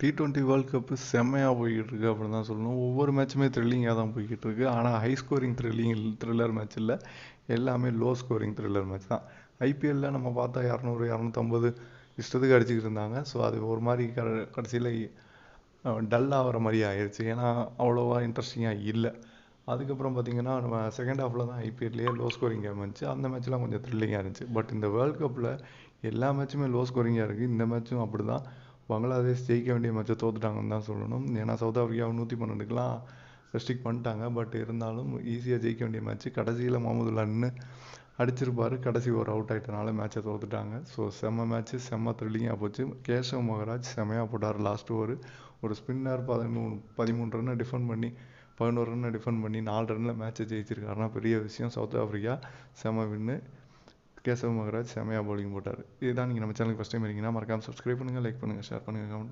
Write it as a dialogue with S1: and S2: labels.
S1: T twenty world cup செம்மையாக போய்கிட்டு இருக்கு அப்படின்னு தான் சொல்லணும். ஒவ்வொரு மேட்சுமே த்ரில்லிங்காக தான் போய்கிட்டு இருக்கு ஆனால் high scoring thrilling thriller match இல்லை. எல்லாமே லோ ஸ்கோரிங் த்ரில்லர் மேட்ச் தான். ஐபிஎல்லில் நம்ம பார்த்தா இரநூறு இரநூத்தம்பது இஷ்டத்துக்கு அடிச்சுக்கிட்டு இருந்தாங்க. ஸோ அது ஒரு மாதிரி க கடைசியில் டல் ஆகிற மாதிரி ஆயிடுச்சு ஏன்னா அவ்வளோவா இன்ட்ரெஸ்டிங்காக இல்லை. அதுக்கப்புறம் பார்த்தீங்கன்னா நம்ம செகண்ட் ஹாஃபில் தான் ஐபிஎல்லையே லோ ஸ்கோரிங் கேம் இருந்துச்சு அந்த மேட்ச்லாம் கொஞ்சம் த்ரில்லிங்காக இருந்துச்சு. பட் இந்த வேர்ல்ட் கப்பில் எல்லா மேட்சுமே லோ ஸ்கோரிங்காக இருக்குது இந்த மேட்சும் அப்படி தான் பங்களாதேஷ் ஜெயிக்க வேண்டிய மேட்சை தோத்துட்டாங்கன்னு தான் சொல்லணும். ஏன்னா சவுத் ஆஃப்ரிக்காவை நூற்றி பன்னெண்டுக்கெலாம் ரெஸ்ட்ரிக்ட் பண்ணிட்டாங்க. பட் இருந்தாலும் ஈஸியாக ஜெயிக்க வேண்டிய மேட்ச் கடைசியில் முகமதுல்லா நின்று அடிச்சிருப்பார். கடைசி ஒரு அவுட் ஆகிட்டனால மேட்ச்சை தோத்துட்டாங்க. ஸோ செம்ம மேட்ச்சு செம்ம த்ரில்லிங்காக போச்சு. கேஷவ் மகராஜ் செம்மையாக போட்டார் லாஸ்ட் ஒரு ஒரு ஸ்பின்னர் பதிமூணு பதிமூணு ரன்னை டிஃபெண்ட் பண்ணி பதினோரு ரன்னை டிஃபெண்ட் பண்ணி நாலு ரன்னில் மேட்ச்சை ஜெயிச்சிருக்காருன்னா பெரிய விஷயம். சவுத் ஆஃப்ரிக்கா செம்ம வின்னு கேசவ் மகராஜ் செம்மையாக பவுலிங் போட்டார். இதுதான் நீங்கள் நம்ம சேனலுக்கு ஃபஸ்ட் டைம் இருக்கீங்கன்னா மறக்காமல் சப்ஸ்கிரைப் பண்ணுங்கள் லைக் பண்ணுங்கள் ஷேர் பண்ணுங்கள் கமெண்ட்